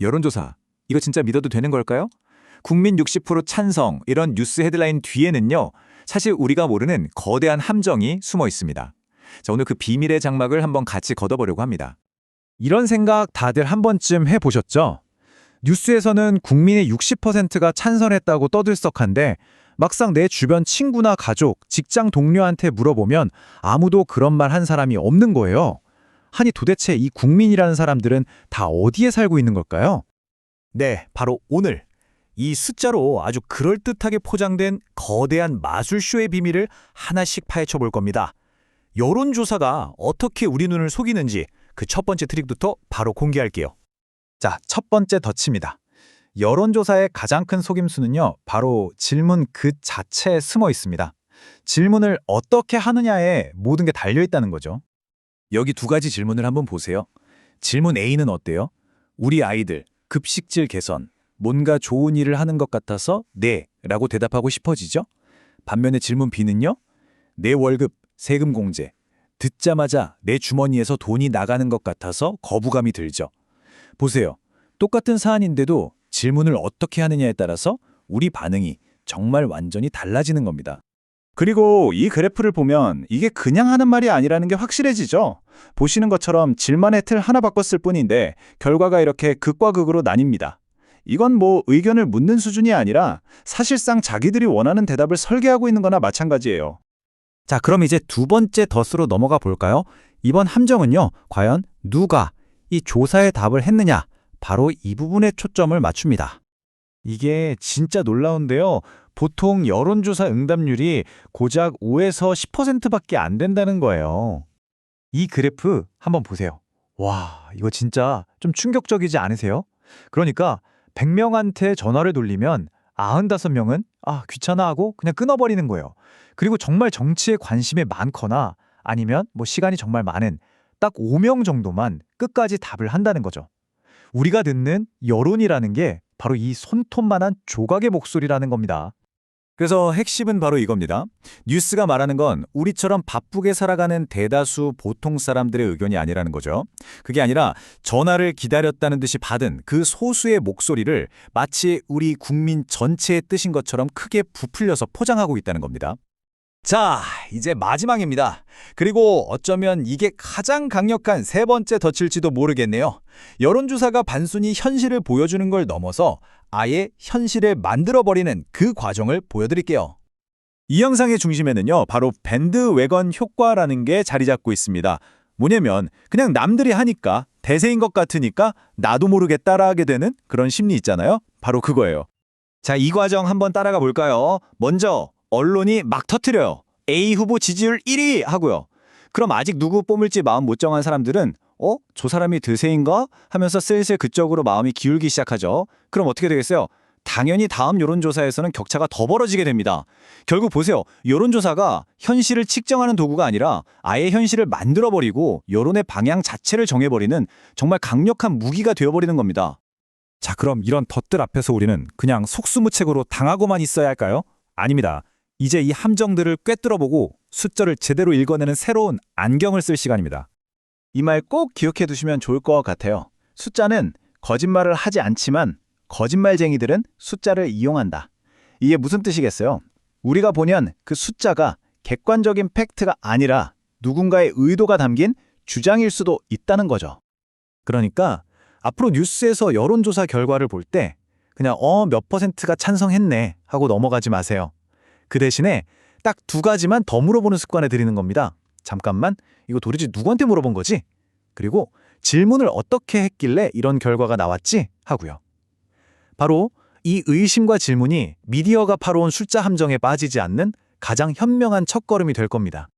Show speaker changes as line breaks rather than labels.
여론조사. 이거 진짜 믿어도 되는 걸까요? 국민 60% 찬성 이런 뉴스 헤드라인 뒤에는요. 사실 우리가 모르는 거대한 함정이 숨어 있습니다. 자, 오늘 그 비밀의 장막을 한번 같이 걷어보려고 합니다.
이런 생각 다들 한 번쯤 해보셨죠? 뉴스에서는 국민의 60%가 찬성했다고 떠들썩한데 막상 내 주변 친구나 가족, 직장 동료한테 물어보면 아무도 그런 말 한 사람이 없는 거예요. 아니 도대체 이 국민이라는 사람들은 다 어디에 살고 있는 걸까요?
네, 바로 오늘 이 숫자로 아주 그럴듯하게 포장된 거대한 마술쇼의 비밀을 하나씩 파헤쳐 볼 겁니다. 여론조사가 어떻게 우리 눈을 속이는지 그 첫 번째 트릭부터 바로 공개할게요.
자, 첫 번째 덫입니다. 여론조사의 가장 큰 속임수는요, 바로 질문 그 자체에 숨어 있습니다. 질문을 어떻게 하느냐에 모든 게 달려 있다는 거죠.
여기 두 가지 질문을 한번 보세요. 질문 A는 어때요? 우리 아이들 급식질 개선, 뭔가 좋은 일을 하는 것 같아서 네 라고 대답하고 싶어지죠? 반면에 질문 B는요? 내 월급, 세금 공제. 듣자마자 내 주머니에서 돈이 나가는 것 같아서 거부감이 들죠. 보세요. 똑같은 사안인데도 질문을 어떻게 하느냐에 따라서 우리 반응이 정말 완전히 달라지는 겁니다.
그리고 이 그래프를 보면 이게 그냥 하는 말이 아니라는 게 확실해지죠. 보시는 것처럼 질문의 틀 하나 바꿨을 뿐인데 결과가 이렇게 극과 극으로 나뉩니다. 이건 뭐 의견을 묻는 수준이 아니라 사실상 자기들이 원하는 대답을 설계하고 있는 거나 마찬가지예요.
자, 그럼 이제 두 번째 덫으로 넘어가 볼까요? 이번 함정은요, 과연 누가 이 조사에 답을 했느냐? 바로 이 부분에 초점을 맞춥니다. 이게 진짜 놀라운데요. 보통 여론조사 응답률이 고작 5에서 10%밖에 안 된다는 거예요. 이 그래프 한번 보세요. 와, 이거 진짜 좀 충격적이지 않으세요? 그러니까 100명한테 전화를 돌리면 95명은 아, 귀찮아 하고 그냥 끊어버리는 거예요. 그리고 정말 정치에 관심이 많거나 아니면 뭐 시간이 정말 많은 딱 5명 정도만 끝까지 답을 한다는 거죠. 우리가 듣는 여론이라는 게 바로 이 손톱만한 조각의 목소리라는 겁니다.
그래서 핵심은 바로 이겁니다. 뉴스가 말하는 건 우리처럼 바쁘게 살아가는 대다수 보통 사람들의 의견이 아니라는 거죠. 그게 아니라 전화를 기다렸다는 듯이 받은 그 소수의 목소리를 마치 우리 국민 전체의 뜻인 것처럼 크게 부풀려서 포장하고 있다는 겁니다. 자, 이제 마지막입니다. 그리고 어쩌면 이게 가장 강력한 세 번째 덫일지도 모르겠네요. 여론조사가 단순히 현실을 보여주는 걸 넘어서 아예 현실을 만들어버리는 그 과정을 보여드릴게요.
이 영상의 중심에는요, 바로 밴드 웨건 효과라는 게 자리 잡고 있습니다. 뭐냐면 그냥 남들이 하니까 대세인 것 같으니까 나도 모르게 따라하게 되는 그런 심리 있잖아요. 바로 그거예요.
자, 이 과정 한번 따라가 볼까요? 먼저 언론이 막 터트려요. A 후보 지지율 1위 하고요. 그럼 아직 누구 뽑을지 마음 못 정한 사람들은 어? 저 사람이 드세인가? 하면서 슬슬 그쪽으로 마음이 기울기 시작하죠. 그럼 어떻게 되겠어요? 당연히 다음 여론조사에서는 격차가 더 벌어지게 됩니다. 결국 보세요. 여론조사가 현실을 측정하는 도구가 아니라 아예 현실을 만들어버리고 여론의 방향 자체를 정해버리는 정말 강력한 무기가 되어버리는 겁니다.
자, 그럼 이런 덫들 앞에서 우리는 그냥 속수무책으로 당하고만 있어야 할까요? 아닙니다. 이제 이 함정들을 꿰뚫어보고 숫자를 제대로 읽어내는 새로운 안경을 쓸 시간입니다.
이 말 꼭 기억해 두시면 좋을 것 같아요. 숫자는 거짓말을 하지 않지만 거짓말쟁이들은 숫자를 이용한다. 이게 무슨 뜻이겠어요? 우리가 보면 그 숫자가 객관적인 팩트가 아니라 누군가의 의도가 담긴 주장일 수도 있다는 거죠.
그러니까 앞으로 뉴스에서 여론조사 결과를 볼 때 그냥 어 몇 퍼센트가 찬성했네 하고 넘어가지 마세요. 그 대신에 딱 두 가지만 더 물어보는 습관을 들이는 겁니다. 잠깐만 이거 도대체 누구한테 물어본 거지? 그리고 질문을 어떻게 했길래 이런 결과가 나왔지? 하고요. 바로 이 의심과 질문이 미디어가 파놓은 숫자 함정에 빠지지 않는 가장 현명한 첫걸음이 될 겁니다.